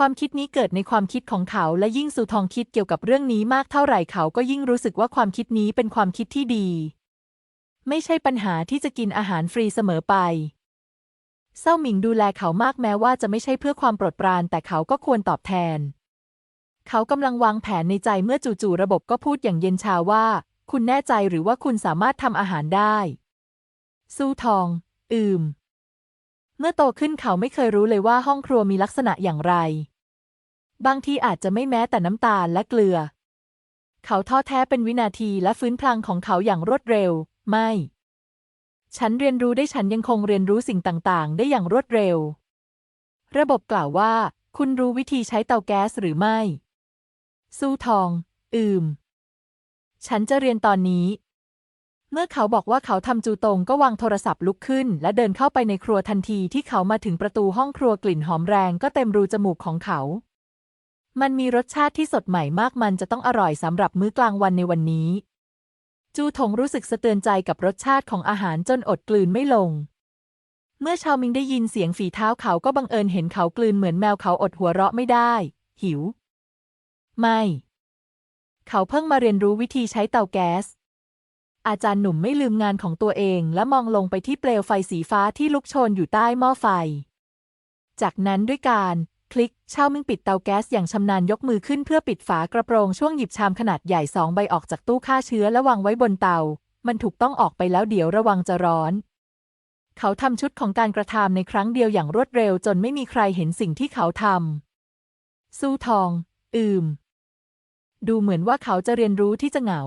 ความคิดนี้เกิดในความคิดของเขา และยิ่งสุทองคิดเกี่ยวกับเรื่องนี้มากเท่าไหร่เขาก็ยิ่งรู้สึกว่าความคิดนี้เป็นความคิดที่ดี ไม่ใช่ปัญหาที่จะกินอาหารฟรีเสมอไปเศร้าหมิงดูแลเขามากแม้ว่าจะไม่ใช่เพื่อความโปรดปราน แต่เขาก็ควรตอบแทน เขากำลังวางแผนในใจเมื่อจู่ๆระบบก็พูดอย่างเย็นชาว่า คุณแน่ใจหรือว่าคุณสามารถทำอาหารได้ สู้ทอง อืม เมื่อโตขึ้นเขาไม่เคยรู้เลยว่าห้องครัวมีลักษณะอย่างไร บางทีอาจจะไม่แม้แต่น้ำตาลและเกลือ เขาท้อแท้เป็นวินาทีและฟื้นพลังของเขาอย่างรวดเร็ว ไม่ ฉันเรียนรู้ได้ฉันยังคงเรียนรู้สิ่งต่างๆ ได้อย่างรวดเร็ว ระบบกล่าวว่า คุณรู้วิธีใช้เตาแก๊สหรือไม่ สู้ทอง อืม ฉันจะเรียนตอนนี้ มื่อเขาบอกว่าเขาทำจูตงก็วางโทรศัพท์ลุกขึ้น และเดินเข้าไปในครัวทันทีที่เขามาถึงประตูห้องครัวกลิ่นหอมแรงก็เต็มรูจมูกของเขา มันมีรสชาติที่สดใหม่มากมันจะต้องอร่อยสำหรับมื้อกลางวันในวันนี้ จูทงรู้สึกสะเตือนใจกับรสชาติของอาหารจนอดกลืนไม่ลง เมื่อชาวมิงได้ยินเสียงฝีเท้าเขาก็บังเอิญเห็นเขากลืนเหมือนแมวเขาอดหัวเราะไม่ได้ หิว ไม่ เขาเพิ่งมาเรียนรู้วิธีใช้เตาแก๊ส อาจารย์หนุ่มไม่ลืมงานของตัวเองและมองลงไปที่เปลวไฟสีฟ้าที่ลุกโชนอยู่ใต้หม้อไฟ จากนั้นด้วยการคลิกเช่ามิงปิดเตาแก๊สอย่างชำนาญยกมือขึ้นเพื่อปิดฝากระโปรงช่วงหยิบชามขนาดใหญ่สองใบออกจากตู้ฆ่าเชื้อและวางไว้บนเตา มันถูกต้องออกไปแล้วเดี๋ยวระวังจะร้อน เขาทำชุดของการกระทำในครั้งเดียวอย่างรวดเร็วจนไม่มีใครเห็นสิ่งที่เขาทำสู้ทอง อืม ดูเหมือนว่าเขาจะเรียนรู้ที่จะเหงา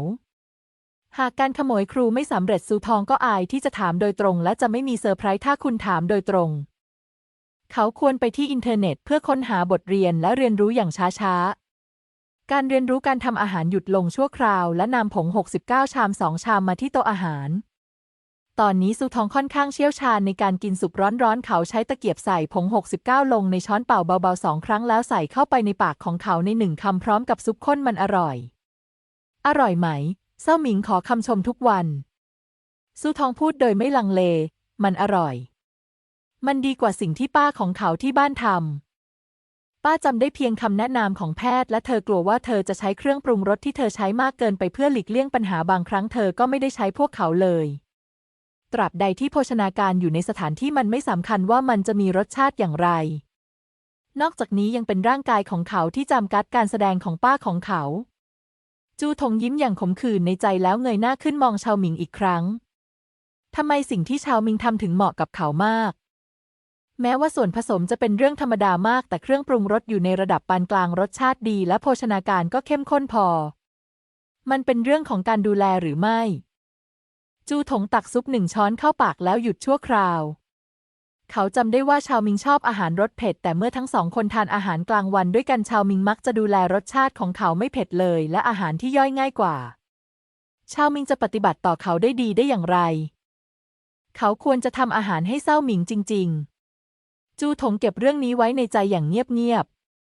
หากการขโมยครูไม่สำเร็จซูทองก็อายที่จะถามโดยตรง และจะไม่มีเซอร์ไพรส์ถ้าคุณถามโดยตรง เขาควรไปที่อินเทอร์เน็ตเพื่อค้นหาบทเรียนและเรียนรู้อย่างช้าๆ การเรียนรู้การทำอาหารหยุดลงชั่วคราว และนำผง 69 ชามสองชามมาที่โต๊ะอาหาร ตอนนี้ซูทองค่อนข้างเชี่ยวชาญในการกินสุปร้อนๆ เขาใช้ตะเกียบใส่ผง 69 ลงในช้อนเป่าเบาๆสองครั้งแล้วใส่เข้าไปในปากของเขาในหนึ่งคำพร้อมกับซุปข้นมันอร่อย อร่อยไหม เศร้าหมิงขอคำชมทุกวันซูทองพูดโดยไม่ลังเล มันอร่อย มันดีกว่าสิ่งที่ป้าของเขาที่บ้านทำ ป้าจำได้เพียงคำแนะนำของแพทย์ และเธอกลัวว่าเธอจะใช้เครื่องปรุงรสที่เธอใช้มากเกินไปเพื่อหลีกเลี่ยงปัญหาบางครั้งเธอก็ไม่ได้ใช้พวกเขาเลย ตราบใดที่โภชนาการอยู่ในสถานที่มันไม่สำคัญว่ามันจะมีรสชาติอย่างไร นอกจากนี้ยังเป็นร่างกายของเขาที่จำกัดการแสดงของป้าของเขา จูทงยิ้มอย่างขมขื่นในใจแล้วเงยหน้าขึ้นมองชาวหมิงอีกครั้ง ทำไมสิ่งที่ชาวหมิงทำถึงเหมาะกับเขามาก แม้ว่าส่วนผสมจะเป็นเรื่องธรรมดามากแต่เครื่องปรุงรสอยู่ในระดับปานกลางรสชาติดีและโภชนาการก็เข้มข้นพอ มันเป็นเรื่องของการดูแลหรือไม่ จูถงตักซุปหนึ่งช้อนเข้าปากแล้วหยุดชั่วคราว เขาจำได้ว่าชาวมิงชอบอาหารรสเผ็ด แต่เมื่อทั้งสองคนทานอาหารกลางวันด้วยกันชาวมิงมักจะดูแลรสชาติของเขาไม่เผ็ดเลย และอาหารที่ย่อยง่ายกว่า ชาวมิงจะปฏิบัติต่อเขาได้ดีได้อย่างไร เขาควรจะทำอาหารให้เศร้าหมิงจริง ๆ จูถงเก็บเรื่องนี้ไว้ในใจอย่างเงียบ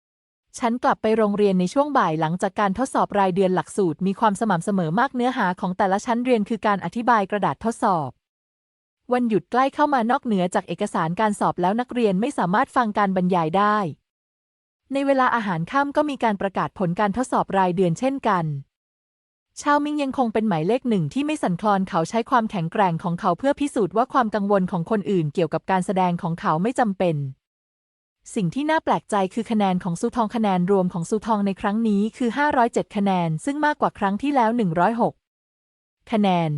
ๆ ฉันกลับไปโรงเรียนในช่วงบ่ายหลังจากการทดสอบรายเดือนหลักสูตรมีความสม่ำเสมอมากเนื้อหาของแต่ละชั้นเรียนคือการอธิบายกระดาษทดสอบ วันหยุดใกล้เข้ามานอกเหนือจากเอกสารการสอบแล้วนักเรียนไม่สามารถฟังการบรรยายได้ ในเวลาอาหารค่ำก็มีการประกาศผลการทดสอบรายเดือนเช่นกัน ชาวมิงยังคงเป็นหมายเลขหนึ่งที่ไม่สั่นคลอนเขาใช้ความแข็งแกร่งของเขาเพื่อพิสูจน์ว่าความกังวลของคนอื่นเกี่ยวกับการแสดงของเขาไม่จำเป็นสิ่งที่น่าแปลกใจคือคะแนนของซูทองคะแนนรวมของซูทองในครั้งนี้คือ 507 คะแนน ซึ่งมากกว่าครั้งที่แล้ว 106 คะแนน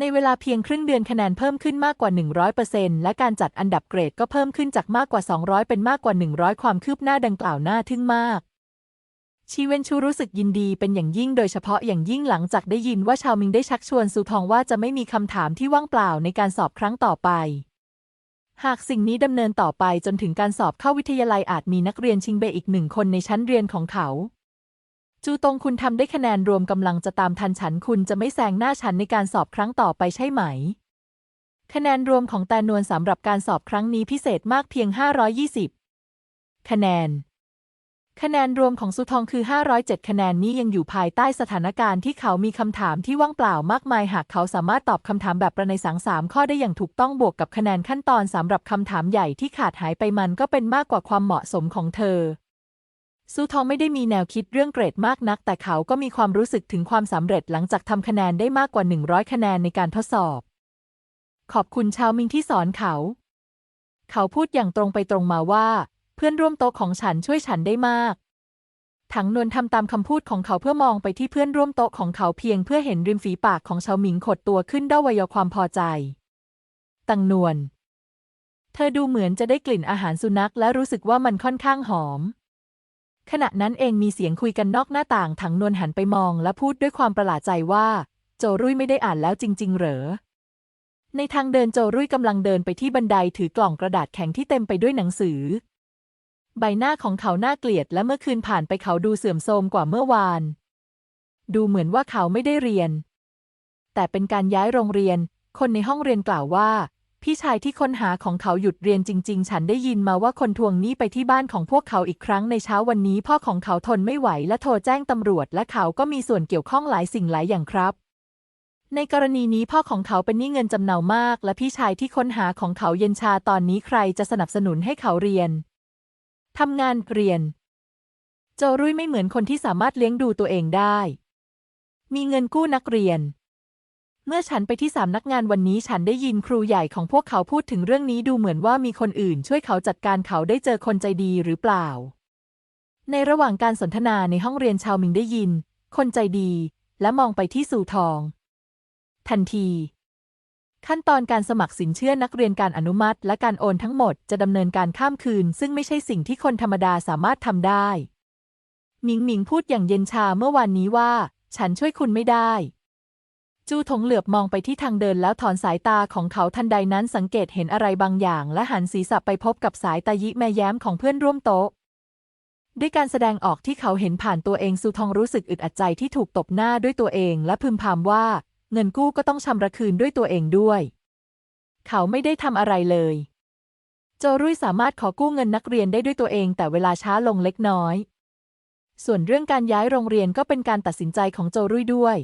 ในเวลาเพียงครึ่งเดือนคะแนนเพิ่มขึ้นมากกว่า 100%และการจัดอันดับเกรดก็เพิ่มขึ้นจากมากกว่า 200 เป็นมากกว่า 100 ความคืบหน้าดังกล่าวน่าทึ่งมาก ชีเวนชูรู้สึกยินดีเป็นอย่างยิ่งโดยเฉพาะอย่างยิ่งหลังจากได้ยินว่าชาวมิงได้ชักชวนซูทองว่าจะไม่มีคำถามที่ว่างเปล่าในการสอบครั้งต่อไป หากสิ่งนี้ดำเนินต่อไปจนถึงการสอบเข้าวิทยาลัยอาจมีนักเรียนชิงเบอีกหนึ่งคนในชั้นเรียนของเขา จูตงคุณทำได้คะแนนรวมกำลังจะตามทันฉันคุณจะไม่แซงหน้าฉันในการสอบครั้งต่อไปใช่ไหม คะแนนรวมของแตนวนสำหรับการสอบครั้งนี้พิเศษมากเพียง 520 คะแนน คะแนนรวมของสุทองคือ 507 คะแนนนี้ยังอยู่ภายใต้สถานการณ์ที่เขามีคำถามที่ว่างเปล่ามากมาย หากเขาสามารถตอบคำถามแบบประในสังสามข้อได้อย่างถูกต้องบวกกับคะแนนขั้นตอนสำหรับคำถามใหญ่ที่ขาดหายไปมันก็เป็นมากกว่าความเหมาะสมของเธอ ซูทองไม่ได้มีแนวคิดเรื่องเกรดมากนัก แต่เขาก็มีความรู้สึกถึงความสำเร็จหลังจากทำคะแนนได้มากกว่า 100 คะแนนในการทดสอบ ขอบคุณชาวมิงที่สอนเขา เขาพูดอย่างตรงไปตรงมาว่า เพื่อนร่วมโต๊ะของฉันช่วยฉันได้มากถังนวลทำตามคำพูดของเขาเพื่อมองไปที่เพื่อนร่วมโต๊ะของเขาเพียงเพื่อเห็นริมฝีปากของชาวหมิงขดตัวขึ้นด้วยวัยความพอใจ ตังนวล เธอดูเหมือนจะได้กลิ่นอาหารสุนัขและรู้สึกว่ามันค่อนข้างหอม ขณะนั้นเองมีเสียงคุยกันนอกหน้าต่างถังนวลหันไปมองและพูดด้วยความประหลาดใจว่า โจรุ่ยไม่ได้อ่านแล้วจริง ๆ เหรอ ในทางเดินโจรุ่ยกำลังเดินไปที่บันไดถือกล่องกระดาษแข็งที่เต็มไปด้วยหนังสือ ใบหน้าของเขาน่าเกลียดและเมื่อคืนผ่านไปเขาดูเสื่อมโทรมกว่าเมื่อวาน ดูเหมือนว่าเขาไม่ได้เรียน แต่เป็นการย้ายโรงเรียน คนในห้องเรียนกล่าวว่า พี่ชายที่ค้นหาของเขาหยุดเรียนจริง ๆ ฉันได้ยินมาว่าคนทวงหนี้ไปที่บ้านของพวกเขาอีกครั้งในเช้าวันนี้ พ่อของเขาทนไม่ไหวและโทรแจ้งตำรวจ และเขาก็มีส่วนเกี่ยวข้องหลายสิ่งหลายอย่างครับ ในกรณีนี้พ่อของเขาเป็นหนี้เงินจำเนามาก และพี่ชายที่ค้นหาของเขาเย็นชาตอนนี้ใครจะสนับสนุนให้เขาเรียนทำงานเรียน โจรุ่ยไม่เหมือนคนที่สามารถเลี้ยงดูตัวเองได้ มีเงินกู้นักเรียน เมื่อฉันไปที่สามนักงานวันนี้ฉันได้ยินครูใหญ่ของพวกเขาพูดถึงเรื่องนี้ดูเหมือนว่ามีคนอื่นช่วยเขาจัดการเขาได้เจอคนใจดีหรือเปล่า ในระหว่างการสนทนาในห้องเรียนชาวมิงได้ยิน คนใจดี และมองไปที่สู่ทอง ทันที ขั้นตอนการสมัครสินเชื่อนักเรียนการอนุมัติ และการโอนทั้งหมดจะดำเนินการข้ามคืน ซึ่งไม่ใช่สิ่งที่คนธรรมดาสามารถทำได้หมิงหมิงพูดอย่างเย็นชาเมื่อวานนี้ว่า ฉันช่วยคุณไม่ได้ จูถงเหลือบมองไปที่ทางเดินแล้วถอนสายตาของเขาทันใดนั้นสังเกตเห็นอะไรบางอย่าง และหันศีรษะไปพบกับสายตายิแม่แย้มของเพื่อนร่วมโต๊ะ ด้วยการแสดงออกที่เขาเห็นผ่านตัวเองซูทองรู้สึกอึดอัดใจที่ถูกตบหน้าด้วยตัวเอง และพึมพำว่า เงินกู้ก็ต้องชำระคืนด้วยตัวเองด้วย เขาไม่ได้ทำอะไรเลย โจรุ่ยสามารถขอกู้เงินนักเรียนได้ด้วยตัวเอง แต่เวลาช้าลงเล็กน้อย ส่วนเรื่องการย้ายโรงเรียนก็เป็นการตัดสินใจของโจรุ่ยด้วย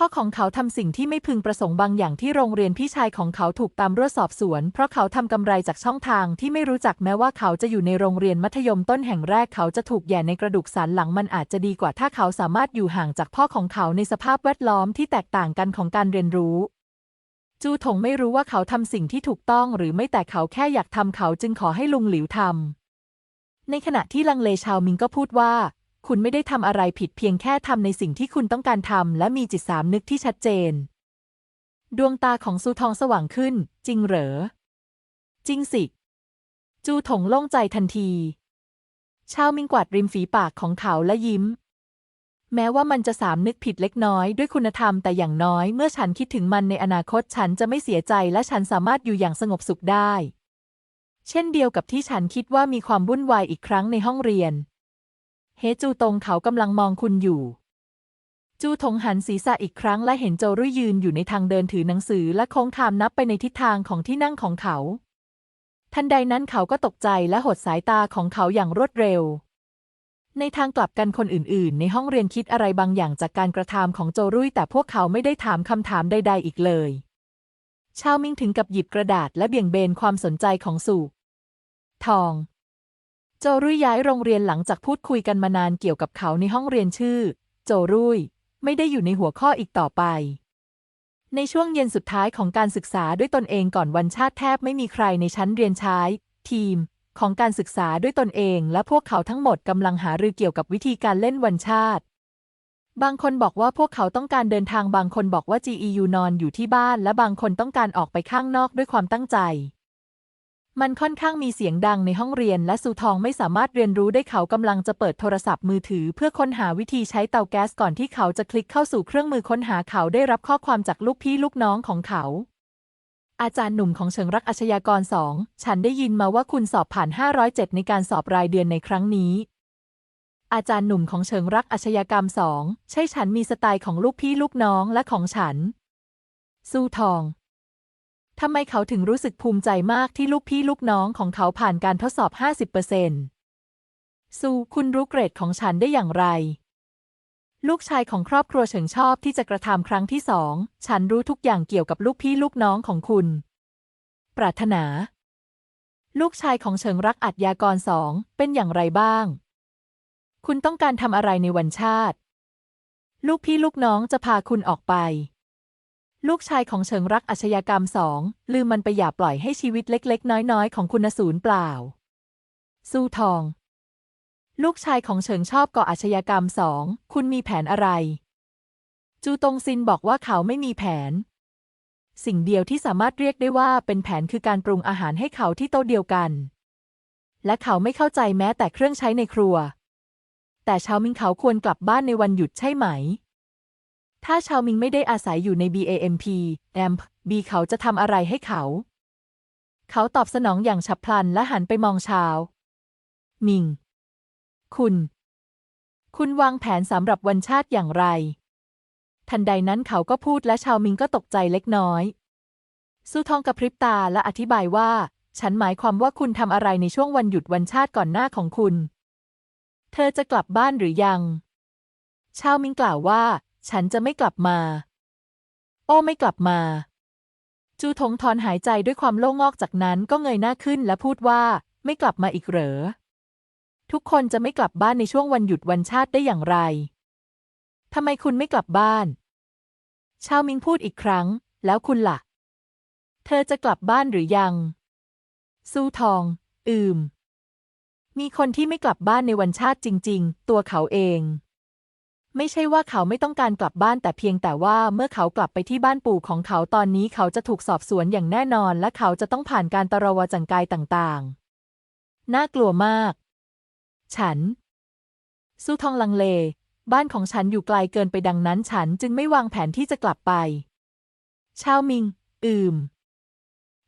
พ่อของเขาทำสิ่งที่ไม่พึงประสงค์บางอย่างที่โรงเรียนพี่ชายของเขาถูกตามรวจสอบสวน เพราะเขาทำกำไรจากช่องทางที่ไม่รู้จักแม้ว่าเขาจะอยู่ในโรงเรียนมัธยมต้นแห่งแรกเขาจะถูกแย่ในกระดูกสันหลังมันอาจจะดีกว่าถ้าเขาสามารถอยู่ห่างจากพ่อของเขาในสภาพแวดล้อมที่แตกต่างกันของการเรียนรู้ จูถงไม่รู้ว่าเขาทำสิ่งที่ถูกต้องหรือไม่แต่เขาแค่อยากทำเขาจึงขอให้ลุงหลิวทำในขณะที่ลังเลชาวมิงก็พูดว่า คุณไม่ได้ทำอะไรผิดเพียงแค่ทำในสิ่งที่คุณต้องการทำและมีจิตสามนึกที่ชัดเจน ดวงตาของซูทองสว่างขึ้น จริงเหรอ จริงสิ จูถงโล่งใจทันที ชาวมิงกวาดริมฝีปากของเขาและยิ้ม แม้ว่ามันจะสามนึกผิดเล็กน้อยด้วยคุณธรรมแต่อย่างน้อยเมื่อฉันคิดถึงมันในอนาคตฉันจะไม่เสียใจและฉันสามารถอยู่อย่างสงบสุขได้ เช่นเดียวกับที่ฉันคิดว่ามีความวุ่นวายอีกครั้งในห้องเรียน เฮจูตงเขากำลังมองคุณอยู่ จูถงหันศีรษะอีกครั้งและเห็นโจรุ่ยยืนอยู่ในทางเดินถือหนังสือและโค้งคามนับไปในทิศทางของที่นั่งของเขา ทันใดนั้นเขาก็ตกใจและหดสายตาของเขาอย่างรวดเร็ว ในทางกลับกันคนอื่น ๆ ในห้องเรียนคิดอะไรบางอย่างจากการกระทำของโจรุ่ยแต่พวกเขาไม่ได้ถามคำถามใด ๆ อีกเลย ชาวมิงถึงกับหยิบกระดาษและเบี่ยงเบนความสนใจของสู่ทอง โจรุ่ยย้ายโรงเรียนหลังจากพูดคุยกันมานานเกี่ยวกับเขาในห้องเรียนชื่อ โจรุ่ย ไม่ได้อยู่ในหัวข้ออีกต่อไป ในช่วงเย็นสุดท้ายของการศึกษาด้วยตนเองก่อนวันชาติแทบไม่มีใครในชั้นเรียนใช้ ทีม ของการศึกษาด้วยตนเองและพวกเขาทั้งหมดกำลังหารือเกี่ยวกับวิธีการเล่นวันชาติ บางคนบอกว่าพวกเขาต้องการเดินทางบางคนบอกว่า GEU นอนอยู่ที่บ้าน และบางคนต้องการออกไปข้างนอกด้วยความตั้งใจ มันค่อนข้างมีเสียงดังในห้องเรียนและซูทองไม่สามารถเรียนรู้ได้เขากำลังจะเปิดโทรศัพท์มือถือ เพื่อค้นหาวิธีใช้เตาแก๊สก่อนที่เขาจะคลิกเข้าสู่เครื่องมือค้นหาเขาได้รับข้อความจากลูกพี่ลูกน้องของเขา อาจารย์หนุ่มของเชิงรักอาชญากรสองฉันได้ยินมาว่าคุณสอบผ่าน 507 ในการสอบรายเดือนในครั้งนี้ อาจารย์หนุ่มของเชิงรักอาชญากรรมสองใช่ฉันมีสไตล์ของลูกพี่ลูกน้องและของฉัน สู้ทอง ทำไมเขาถึงรู้สึกภูมิใจมากที่ลูกพี่ลูกน้องของเขาผ่านการทดสอบ 50%ซูคุณรู้เกรดของฉันได้อย่างไร ลูกชายของครอบครัวเฉิงชอบที่จะกระทำครั้งที่สอง ฉันรู้ทุกอย่างเกี่ยวกับลูกพี่ลูกน้องของคุณ ปรารถนา ลูกชายของเฉิงรักอัจยากรสองเป็นอย่างไรบ้าง คุณต้องการทำอะไรในวันชาติ ลูกพี่ลูกน้องจะพาคุณออกไป ลูกชายของเฉิงรักอาชญากรรมสองลืมมันไปอย่าปล่อยให้ชีวิตเล็กๆ น้อยๆ ของคุณสูญเปล่า สู้ทอง ลูกชายของเฉิงชอบก่ออาชญากรรมสองคุณมีแผนอะไร จูตงซินบอกว่าเขาไม่มีแผน สิ่งเดียวที่สามารถเรียกได้ว่าเป็นแผนคือการปรุงอาหารให้เขาที่โต๊ะเดียวกัน และเขาไม่เข้าใจแม้แต่เครื่องใช้ในครัว แต่ชาวมิงเขาควรกลับบ้านในวันหยุดใช่ไหม ถ้าชาวมิงไม่ได้อาศัยอยู่ใน BAMP AMP B เขาจะทำอะไรให้เขา เขาตอบสนองอย่างฉับพลันและหันไปมองชาว มิง คุณ คุณวางแผนสำหรับวันชาติอย่างไร ทันใดนั้นเขาก็พูดและชาวมิงก็ตกใจเล็กน้อยสู้ทองกระพริบตาและอธิบายว่า ฉันหมายความว่าคุณทำอะไรในช่วงวันหยุดวันชาติก่อนหน้าของคุณ เธอจะกลับบ้านหรือยัง ชาวมิงกล่าวว่า ฉันจะไม่กลับมา โอ้ไม่กลับมา จูทงถอนหายใจด้วยความโล่งอกจากนั้นก็เงยหน้าขึ้นและพูดว่า ไม่กลับมาอีกเหรอ ทุกคนจะไม่กลับบ้านในช่วงวันหยุดวันชาติได้อย่างไรทำไมคุณไม่กลับบ้าน ชาวมิงพูดอีกครั้ง แล้วคุณละ่ะ เธอจะกลับบ้านหรือยัง สู้ทอง อืม มีคนที่ไม่กลับบ้านในวันชาติจริง ๆ ตัวเขาเอง ไม่ใช่ว่าเขาไม่ต้องการกลับบ้านแต่เพียงแต่ว่าเมื่อเขากลับไปที่บ้านปู่ของเขาตอนนี้เขาจะถูกสอบสวนอย่างแน่นอน และเขาจะต้องผ่านการตรวจังกายต่างๆ น่ากลัวมาก ฉันสู้ทองลังเล บ้านของฉันอยู่ไกลเกินไปดังนั้นฉันจึงไม่วางแผนที่จะกลับไป ชาวมิง อืม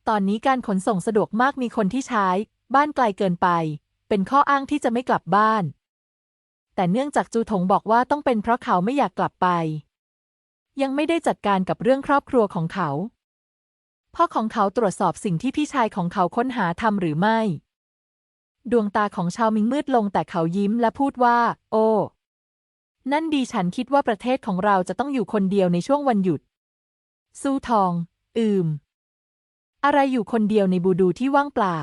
ตอนนี้การขนส่งสะดวกมากมีคนที่ใช้ บ้านไกลเกินไป เป็นข้ออ้างที่จะไม่กลับบ้าน แต่เนื่องจากจูถงบอกว่าต้องเป็นเพราะเขาไม่อยากกลับไป ยังไม่ได้จัดการกับเรื่องครอบครัวของเขา พ่อของเขาตรวจสอบสิ่งที่พี่ชายของเขาค้นหาทำหรือไม่ ดวงตาของชาวมิงมืดลงแต่เขายิ้มและพูดว่า โอ้ นั่นดีฉันคิดว่าประเทศของเราจะต้องอยู่คนเดียวในช่วงวันหยุด สู้ทอง อืม อะไรอยู่คนเดียวในบูดูที่ว่างเปล่า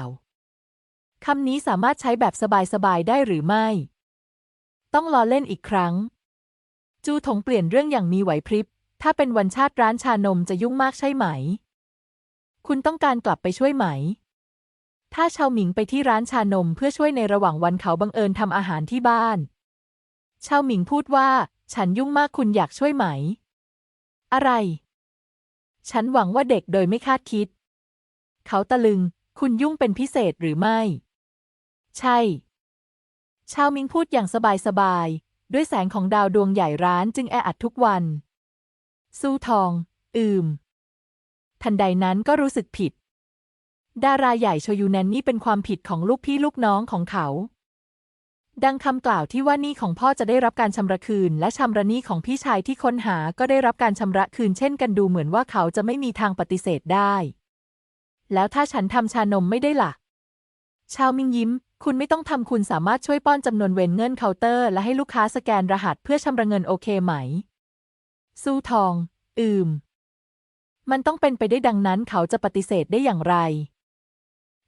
คำนี้สามารถใช้แบบสบายๆได้หรือไม่ ต้องล้อเล่นอีกครั้ง จูถงเปลี่ยนเรื่องอย่างมีไหวพริบ ถ้าเป็นวันชาติร้านชานมจะยุ่งมากใช่ไหม คุณต้องการกลับไปช่วยไหม ถ้าชาวหมิงไปที่ร้านชานมเพื่อช่วยในระหว่างวันเขาบังเอิญทำอาหารที่บ้าน ชาวหมิงพูดว่า ฉันยุ่งมากคุณอยากช่วยไหม อะไร ฉันหวังว่าเด็กโดยไม่คาดคิด เขาตะลึง คุณยุ่งเป็นพิเศษหรือไม่ ใช่ ชาวมิงพูดอย่างสบายๆ ด้วยแสงของดาวดวงใหญ่ร้านจึงแออัดทุกวัน สู้ทอง อืม ทันใดนั้นก็รู้สึกผิด ดาราใหญ่โชยูแนนนี่เป็นความผิดของลูกพี่ลูกน้องของเขา ดังคำกล่าวที่ว่านี้ของพ่อจะได้รับการชำระคืน และชำระหนี้ของพี่ชายที่ค้นหาก็ได้รับการชำระคืนเช่นกันดูเหมือนว่าเขาจะไม่มีทางปฏิเสธได้ แล้วถ้าฉันทำชานมไม่ได้ล่ะ ชาวมิงยิ้ม คุณไม่ต้องทำคุณสามารถช่วยป้อนจำนวนเวนเงินเคาน์เตอร์ และให้ลูกค้าสแกนรหัสเพื่อชำระเงินโอเคไหม สู้ทอง อืม มันต้องเป็นไปได้ดังนั้นเขาจะปฏิเสธได้อย่างไร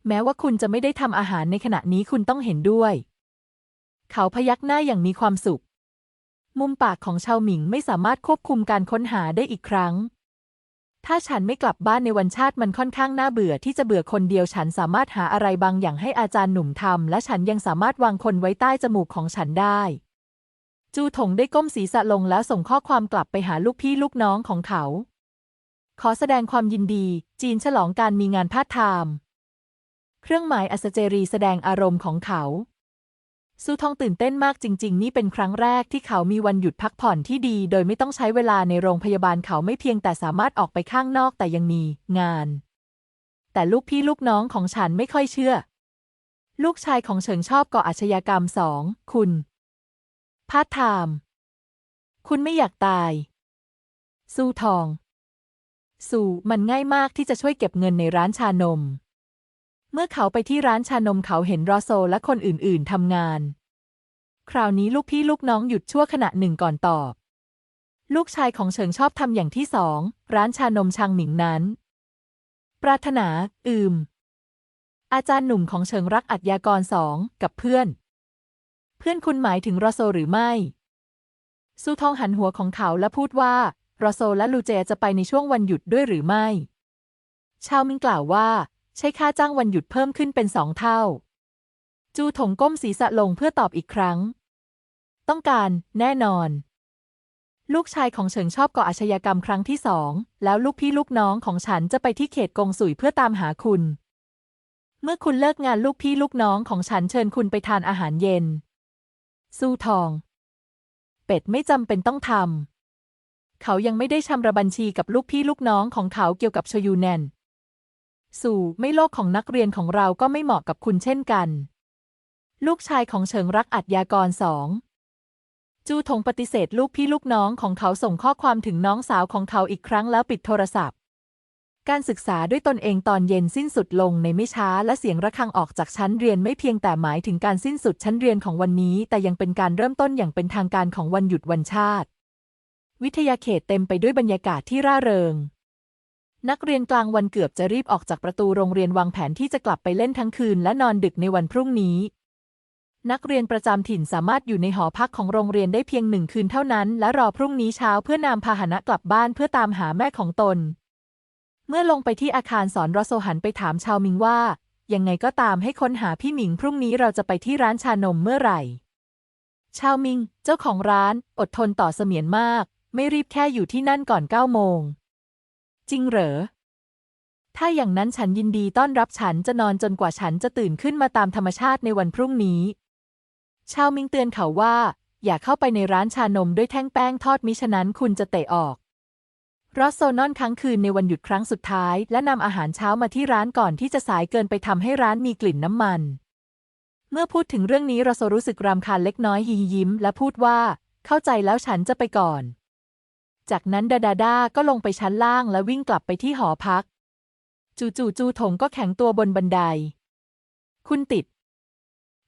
แม้ว่าคุณจะไม่ได้ทำอาหารในขณะนี้คุณต้องเห็นด้วย เขาพยักหน้าอย่างมีความสุข มุมปากของชาวหมิงไม่สามารถควบคุมการค้นหาได้อีกครั้ง ถ้าฉันไม่กลับบ้านในวันชาติมันค่อนข้างน่าเบื่อที่จะเบื่อคนเดียวฉันสามารถหาอะไรบางอย่างให้อาจารย์หนุ่มทำและฉันยังสามารถวางคนไว้ใต้จมูกของฉันได้ จูถงได้ก้มศีรษะลงแล้วส่งข้อความกลับไปหาลูกพี่ลูกน้องของเขา ขอแสดงความยินดี จีนฉลองการมีงานพาร์ทไทม์เครื่องหมายอัศเจรีแสดงอารมณ์ของเขา ซูทองตื่นเต้นมากจริง ๆ นี่เป็นครั้งแรกที่เขามีวันหยุดพักผ่อนที่ดี โดยไม่ต้องใช้เวลาในโรงพยาบาลเขาไม่เพียงแต่สามารถออกไปข้างนอกแต่ยังมีงาน แต่ลูกพี่ลูกน้องของฉันไม่ค่อยเชื่อ ลูกชายของเฉิงชอบก่ออาชญากรรมสองคุณพาร์ทไทม์คุณไม่อยากตายสู้ทองสู่มันง่ายมากที่จะช่วยเก็บเงินในร้านชานม เมื่อเขาไปที่ร้านชานมเขาเห็นรอโซและคนอื่นๆทำงาน คราวนี้ลูกพี่ลูกน้องหยุดชั่วขณะหนึ่งก่อนตอบ ลูกชายของเฉิงชอบทำอย่างที่สอง ร้านชานมชางหมิงนั้น ปรารถนา อืม อาจารย์หนุ่มของเฉิงรักอัจยากรสองกับเพื่อน เพื่อนคุณหมายถึงรอโซหรือไม่ซูทองหันหัวของเขาและพูดว่ารอโซและลูเจจะไปในช่วงวันหยุดด้วยหรือไม่ ชาวมิงกล่าวว่า ใช้ค่าจ้างวันหยุดเพิ่มขึ้นเป็นสองเท่า จูถงก้มศีรษะลงเพื่อตอบอีกครั้ง ต้องการแน่นอน ลูกชายของเฉิงชอบก่ออาชญากรรมครั้งที่สองแล้วลูกพี่ลูกน้องของฉันจะไปที่เขตกงสุยเพื่อตามหาคุณ เมื่อคุณเลิกงานลูกพี่ลูกน้องของฉันเชิญคุณไปทานอาหารเย็นสู้ทอง เป็ดไม่จำเป็นต้องทำเขายังไม่ได้ชำระบัญชีกับลูกพี่ลูกน้องของเขาเกี่ยวกับโชยูแนน สู่ไม่โลกของนักเรียนของเราก็ไม่เหมาะกับคุณเช่นกัน ลูกชายของเฉิงรักอัจยากรสองจูทงปฏิเสธลูกพี่ลูกน้องของเขาส่งข้อความถึงน้องสาวของเขาอีกครั้งแล้วปิดโทรศัพท์ การศึกษาด้วยตนเองตอนเย็นสิ้นสุดลงในไม่ช้าและเสียงระฆังออกจากชั้นเรียนไม่เพียงแต่หมายถึงการสิ้นสุดชั้นเรียนของวันนี้ แต่ยังเป็นการเริ่มต้นอย่างเป็นทางการของวันหยุดวันชาติ วิทยาเขตเต็มไปด้วยบรรยากาศที่ร่าเริง นักเรียนกลางวันเกือบจะรีบออกจากประตูโรงเรียนวางแผนที่จะกลับไปเล่นทั้งคืนและนอนดึกในวันพรุ่งนี้ นักเรียนประจำถิ่นสามารถอยู่ในหอพักของโรงเรียนได้เพียงหนึ่งคืนเท่านั้น และรอพรุ่งนี้เช้าเพื่อนำพาหนะกลับบ้านเพื่อตามหาแม่ของตน เมื่อลงไปที่อาคารสอนรอโซหันไปถามชาวมิงว่า ยังไงก็ตามให้ค้นหาพี่หมิงพรุ่งนี้เราจะไปที่ร้านชานมเมื่อไหร่ ชาวมิง เจ้าของร้าน อดทนต่อเสมียนมาก ไม่รีบแค่อยู่ที่นั่นก่อนเก้าโมง จริงเหรอ ถ้าอย่างนั้นฉันยินดีต้อนรับฉันจะนอนจนกว่าฉันจะตื่นขึ้นมาตามธรรมชาติในวันพรุ่งนี้ ชาวมิงเตือนเขาว่า อย่าเข้าไปในร้านชานมด้วยแท่งแป้งทอดมิฉะนั้นคุณจะเตะออกรอสโซนอนค้างคืนในวันหยุดครั้งสุดท้าย และนำอาหารเช้ามาที่ร้านก่อนที่จะสายเกินไปทำให้ร้านมีกลิ่นน้ำมัน เมื่อพูดถึงเรื่องนี้รอสโซรู้สึกรำคาญเล็กน้อยยิ้ม และพูดว่า เข้าใจแล้วฉันจะไปก่อน จากนั้นดาดาดาก็ลงไปชั้นล่างและวิ่งกลับไปที่หอพัก จู่ๆจูถงก็แข็งตัวบนบันได คุณติด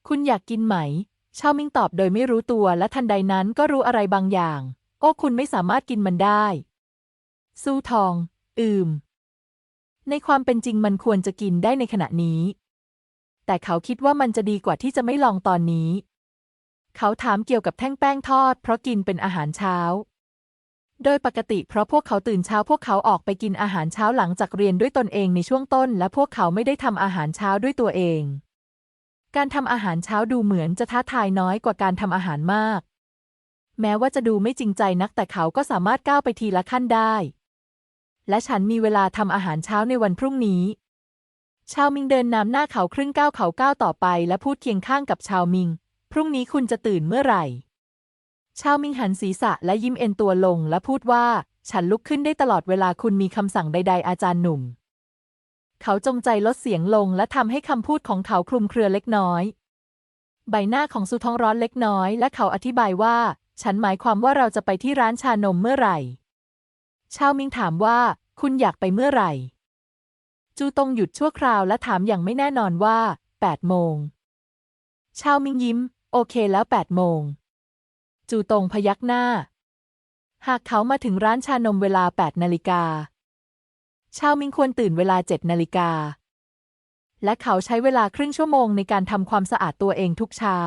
คุณอยากกินไหมชาวมิงตอบโดยไม่รู้ตัวและทันใดนั้นก็รู้อะไรบางอย่าง โอ้คุณไม่สามารถกินมันได้ สู้ทอง อืม ในความเป็นจริงมันควรจะกินได้ในขณะนี้ แต่เขาคิดว่ามันจะดีกว่าที่จะไม่ลองตอนนี้ เขาถามเกี่ยวกับแท่งแป้งทอด เพราะกินเป็นอาหารเช้า โดยปกติเพราะพวกเขาตื่นเช้าพวกเขาออกไปกินอาหารเช้าหลังจากเรียนด้วยตนเองในช่วงต้น และพวกเขาไม่ได้ทำอาหารเช้าด้วยตัวเอง การทำอาหารเช้าดูเหมือนจะท้าทายน้อยกว่าการทำอาหารมาก แม้ว่าจะดูไม่จริงใจนักแต่เขาก็สามารถก้าวไปทีละขั้นได้ และฉันมีเวลาทำอาหารเช้าในวันพรุ่งนี้ ชาวมิงเดินนำหน้าเขาครึ่งก้าวเขาก้าวต่อไป และพูดเคียงข้างกับชาวมิง พรุ่งนี้คุณจะตื่นเมื่อไหร่ ชาวมิงหันศีรษะและยิ้มเอ็นตัวลงและพูดว่า ฉันลุกขึ้นได้ตลอดเวลาคุณมีคำสั่งใด ๆ อาจารย์หนุ่ม เขาจงใจลดเสียงลงและทำให้คำพูดของเขาคลุมเครือเล็กน้อย ใบหน้าของสุทองร้อนเล็กน้อย และเขาอธิบายว่า ฉันหมายความว่าเราจะไปที่ร้านชานมเมื่อไหร่ ชาวมิงถามว่า คุณอยากไปเมื่อไหร่ จูตงหยุดชั่วคราวและถามอย่างไม่แน่นอนว่า8โมงชาวมิงยิ้ม โอเคแล้ว8โมง จูตงพยักหน้า หากเขามาถึงร้านชานมเวลา 8 นาฬิกา ชาวมิงควรตื่นเวลา 7 นาฬิกา และเขาใช้เวลาครึ่งชั่วโมงในการทำความสะอาดตัวเองทุกเช้า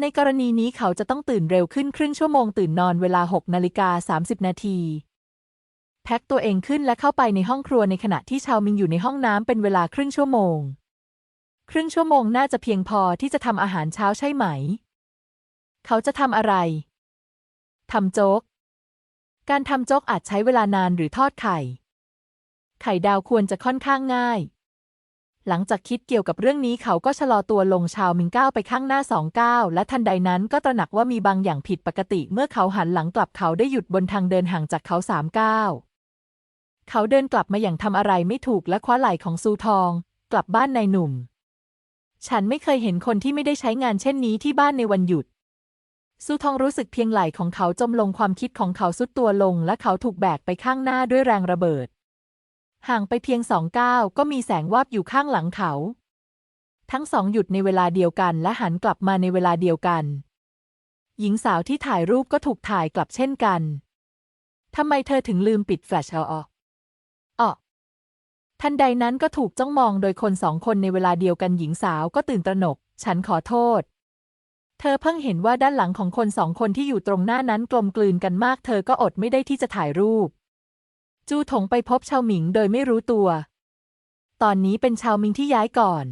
ในกรณีนี้เขาจะต้องตื่นเร็วขึ้นครึ่งชั่วโมงตื่นนอนเวลา 6 นาฬิกา 30 นาทีแพ็คตัวเองขึ้นและเข้าไปในห้องครัวในขณะที่ชาวมิงอยู่ในห้องน้ำเป็นเวลาครึ่งชั่วโมง ครึ่งชั่วโมงน่าจะเพียงพอที่จะทำอาหารเช้าใช่ไหม เขาจะทำอะไร ทำโจ๊ก การทำโจ๊กอาจใช้เวลานานหรือทอดไข่ ไข่ดาวควรจะค่อนข้างง่าย หลังจากคิดเกี่ยวกับเรื่องนี้เขาก็ชะลอตัวลงชาวมิงก้าวไปข้างหน้าสองก้าวและทันใดนั้นก็ตระหนักว่ามีบางอย่างผิดปกติ เมื่อเขาหันหลังกลับเขาได้หยุดบนทางเดินห่างจากเขาสามก้าวเขาเดินกลับมาอย่างทำอะไรไม่ถูกและคว้าไหล่ของซูทอง กลับบ้านนายหนุ่ม ฉันไม่เคยเห็นคนที่ไม่ได้ใช้งานเช่นนี้ที่บ้านในวันหยุด ซูทองรู้สึกเพียงไหล่ของเขาจมลงความคิดของเขาสุดตัวลง และเขาถูกแบกไปข้างหน้าด้วยแรงระเบิด ห่างไปเพียงสองก้าวก็มีแสงวาบอยู่ข้างหลังเขา ทั้งสองหยุดในเวลาเดียวกันและหันกลับมาในเวลาเดียวกัน หญิงสาวที่ถ่ายรูปก็ถูกถ่ายกลับเช่นกันทำไมเธอถึงลืมปิดแฟลชเอาออกออทันใดนั้นก็ถูกจ้องมองโดยคนสองคนในเวลาเดียวกันหญิงสาวก็ตื่นตระหนก ฉันขอโทษ เธอเพิ่งเห็นว่าด้านหลังของคนสองคนที่อยู่ตรงหน้านั้นกลมกลืนกันมาก เธอก็อดไม่ได้ที่จะถ่ายรูป จูถงไปพบชาวหมิงโดยไม่รู้ตัว ตอนนี้เป็นชาวมิงที่ย้ายก่อน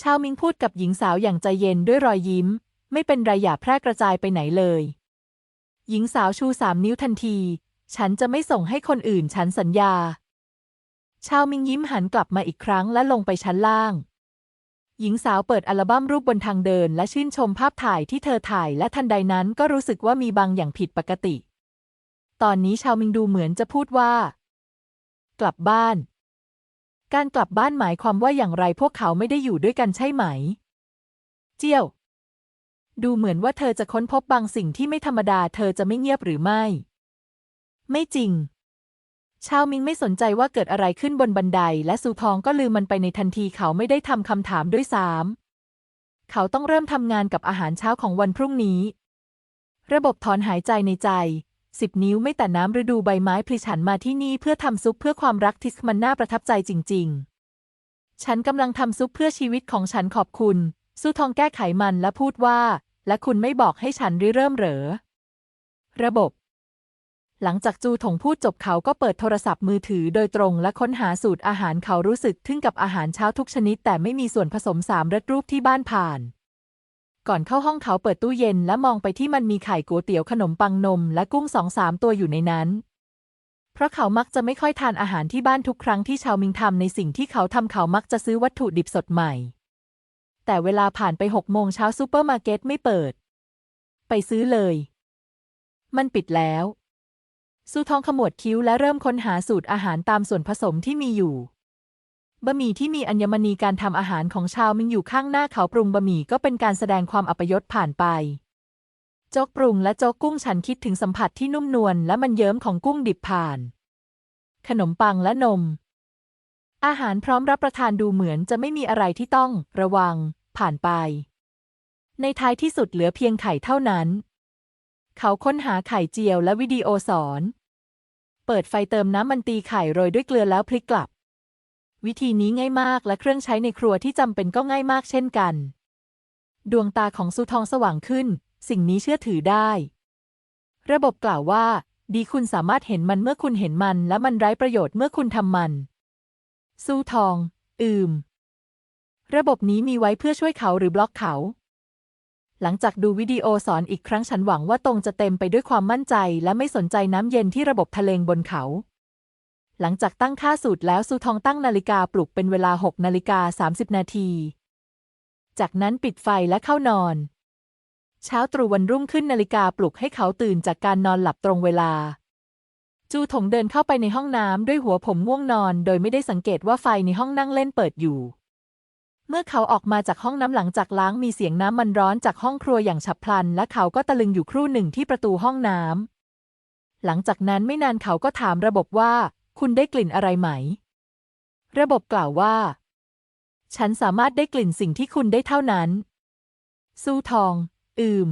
ชาวมิงพูดกับหญิงสาวอย่างใจเย็นด้วยรอยยิ้ม ไม่เป็นไรอย่าแพร่กระจายไปไหนเลย หญิงสาวชูสามนิ้วทันที ฉันจะไม่ส่งให้คนอื่นฉันสัญญา ชาวมิงยิ้มหันกลับมาอีกครั้งและลงไปชั้นล่าง หญิงสาวเปิดอัลบั้มรูปบนทางเดิน และชื่นชมภาพถ่ายที่เธอถ่ายและทันใดนั้นก็รู้สึกว่ามีบางอย่างผิดปกติ ตอนนี้ชาวมิงดูเหมือนจะพูดว่า กลับบ้าน การกลับบ้านหมายความว่าอย่างไรพวกเขาไม่ได้อยู่ด้วยกันใช่ไหม เจียว ดูเหมือนว่าเธอจะค้นพบบางสิ่งที่ไม่ธรรมดา เธอจะไม่เงียบหรือไม่ ไม่จริง ชาวมิงไม่สนใจว่าเกิดอะไรขึ้นบนบันได และซูทองก็ลืมมันไปในทันทีเขาไม่ได้ทำคำถามด้วยซ้ำเขาต้องเริ่มทำงานกับอาหารเช้าของวันพรุ่งนี้ ระบบถอนหายใจในใจสิบนิ้วไม่แต่น้ำฤดูใบไม้พลิฉันมาที่นี่เพื่อทำซุปเพื่อความรักที่มันน่าประทับใจจริง ๆ ฉันกำลังทำซุปเพื่อชีวิตของฉันขอบคุณซูทองแก้ไขมันและพูดว่า และคุณไม่บอกให้ฉันริเริ่มเหรอ ระบบ หลังจากจูถงพูดจบเขาก็เปิดโทรศัพท์มือถือโดยตรงและค้นหาสูตรอาหารเขารู้สึกทึ่งกับอาหารเช้าทุกชนิด แต่ไม่มีส่วนผสมสามรสรูปที่บ้านผ่าน ก่อนเข้าห้องเขาเปิดตู้เย็นและมองไปที่มันมีไข่ก๋วยเตี๋ยวขนมปังนม และกุ้งสองสามตัวอยู่ในนั้น เพราะเขามักจะไม่ค่อยทานอาหารที่บ้านทุกครั้งที่ชาวมิงทำในสิ่งที่เขาทำเขามักจะซื้อวัตถุดิบสดใหม่ แต่เวลาผ่านไปหกโมงเช้าซูเปอร์มาร์เก็ตไม่เปิด ไปซื้อเลย มันปิดแล้ว ซูทองขมวดคิ้วและเริ่มค้นหาสูตรอาหารตามส่วนผสมที่มีอยู่บะหมี่ที่มีอัญมณีการทำอาหารของชาวมิงอยู่ข้างหน้าเขาปรุงบะหมี่ก็เป็นการแสดงความอัปยศผ่านไป โจ๊กปรุงและโจ๊กกุ้งฉันคิดถึงสัมผัสที่นุ่มนวลและมันเยิ้มของกุ้งดิบผ่าน ขนมปังและนม อาหารพร้อมรับประทานดูเหมือนจะไม่มีอะไรที่ต้อง ระวัง ผ่านไป ในท้ายที่สุดเหลือเพียงไข่เท่านั้น เขาค้นหาไข่เจียวและวิดีโอสอน เปิดไฟเติมน้ำมันตีไข่โรยด้วยเกลือแล้วพลิกกลับ วิธีนี้ง่ายมากและเครื่องใช้ในครัวที่จำเป็นก็ง่ายมากเช่นกัน ดวงตาของซูทองสว่างขึ้น สิ่งนี้เชื่อถือได้ ระบบกล่าวว่า ดีคุณสามารถเห็นมันเมื่อคุณเห็นมัน และมันไร้ประโยชน์เมื่อคุณทำมัน ซูทอง อืม ระบบนี้มีไว้เพื่อช่วยเขาหรือบล็อกเขา หลังจากดูวิดีโอสอนอีกครั้งฉันหวังว่าตรงจะเต็มไปด้วยความมั่นใจ และไม่สนใจน้ำเย็นที่ระบบทะเลงบนเขา หลังจากตั้งค่าสูตรแล้วซูทองตั้งนาฬิกาปลุกเป็นเวลา6นาฬิกา30 นาที จากนั้นปิดไฟและเข้านอน เช้าตรู่วันรุ่งขึ้นนาฬิกาปลุกให้เขาตื่นจากการนอนหลับตรงเวลา จูถงเดินเข้าไปในห้องน้ำด้วยหัวผมง่วงนอน โดยไม่ได้สังเกตว่าไฟในห้องนั่งเล่นเปิดอยู่ เมื่อเขาออกมาจากห้องน้ำหลังจากล้างมีเสียงน้ำมันร้อนจากห้องครัวอย่างฉับพลัน และเขาก็ตะลึงอยู่ครู่หนึ่งที่ประตูห้องน้ำหลังจากนั้นไม่นานเขาก็ถามระบบว่า คุณได้กลิ่นอะไรไหม ระบบกล่าวว่า ฉันสามารถได้กลิ่นสิ่งที่คุณได้เท่านั้น สู้ทอง อืม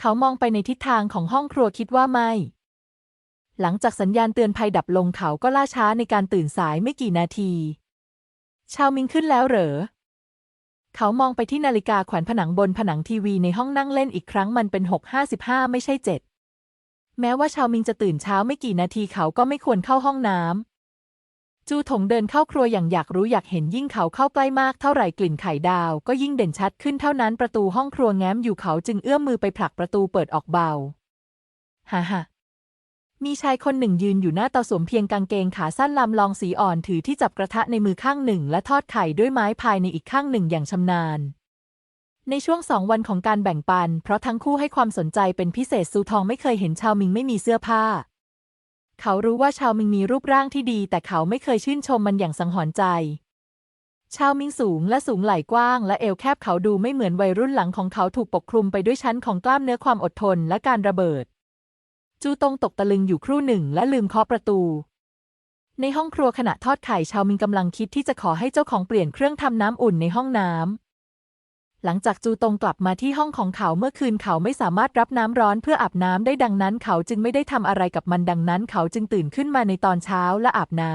เขามองไปในทิศทางของห้องครัวคิดว่าไม่ หลังจากสัญญาณเตือนภัยดับลงเขาก็ล่าช้าในการตื่นสายไม่กี่นาที ชาวมิงขึ้นแล้วเหรอ เขามองไปที่นาฬิกาแขวนผนังบนผนังทีวีในห้องนั่งเล่นอีกครั้งมันเป็นหกห้าสิบห้าไม่ใช่เจ็ดแม้ว่าชาวมิงจะตื่นเช้าไม่กี่นาทีเขาก็ไม่ควรเข้าห้องน้ำจูถงเดินเข้าครัวอย่างอยากรู้อยากเห็นยิ่งเขาเข้าใกล้มากเท่าไหร่กลิ่นไข่ดาว ก็ยิ่งเด่นชัดขึ้นเท่านั้นประตูห้องครัวแง้มอยู่เขาจึงเอื้อมมือไปผลักประตูเปิดออกเบา ฮ่าฮ่า มีชายคนหนึ่งยืนอยู่หน้าเตาสวมเพียงกางเกงขาสั้นลำลองสีอ่อนถือที่จับกระทะในมือข้างหนึ่ง และทอดไข่ด้วยไม้พายในอีกข้างหนึ่งอย่างชำนาญ ในช่วงสองวันของการแบ่งปัน เพราะทั้งคู่ให้ความสนใจเป็นพิเศษซูทองไม่เคยเห็นชาวมิงไม่มีเสื้อผ้า เขารู้ว่าชาวมิงมีรูปร่างที่ดี แต่เขาไม่เคยชื่นชมมันอย่างสังหรณ์ใจ ชาวมิงสูงและสูงไหล่กว้าง และเอวแคบเขาดูไม่เหมือนวัยรุ่นหลังของเขาถูกปกคลุมไปด้วยชั้นของกล้ามเนื้อความอดทนและการระเบิด จูตงตกตะลึงอยู่ครู่หนึ่งและลืมเคาะประตู ในห้องครัวขณะทอดไข่ชาวมิงกำลังคิดที่จะขอให้เจ้าของเปลี่ยนเครื่องทำน้ำอุ่นในห้องน้ำ หลังจากจูตงกลับมาที่ห้องของเขาเมื่อคืนเขาไม่สามารถรับน้ำร้อนเพื่ออาบน้ำได้ดังนั้น เขาจึงไม่ได้ทำอะไรกับมันดังนั้น เขาจึงตื่นขึ้นมาในตอนเช้าและอาบน้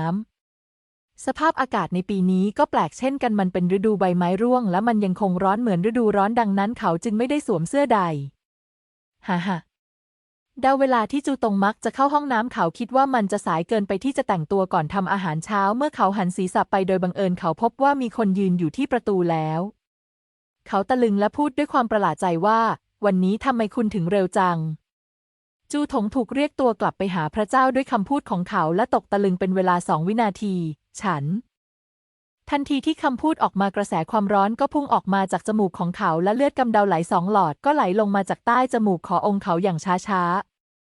ำสภาพอากาศในปีนี้ก็แปลกเช่นกันมันเป็นฤดูใบไม้ร่วง และมันยังคงร้อนเหมือนฤดูร้อนดังนั้น เขาจึงไม่ได้สวมเสื้อใด ฮ่าฮ่า ดาเวลาที่จูตงมักจะเข้าห้องน้ำเขาคิดว่ามันจะสายเกินไปที่จะแต่งตัวก่อนทำอาหารเช้า เมื่อเขาหันศีรษะไปโดยบังเอิญเขาพบว่ามีคนยืนอยู่ที่ประตูแล้ว เขาตะลึงและพูดด้วยความประหลาดใจว่า วันนี้ทำไมคุณถึงเร็วจัง จูถงถูกเรียกตัวกลับไปหาพระเจ้าด้วยคำพูดของเขาและตกตะลึงเป็นเวลาสองวินาที ฉัน ทันทีที่คำพูดออกมากระแสความร้อนก็พุ่งออกมาจากจมูกของเขาและเลือดกำเดาไหลสองหลอดก็ไหลลงมาจากใต้จมูกขององค์เขาอย่างช้าๆ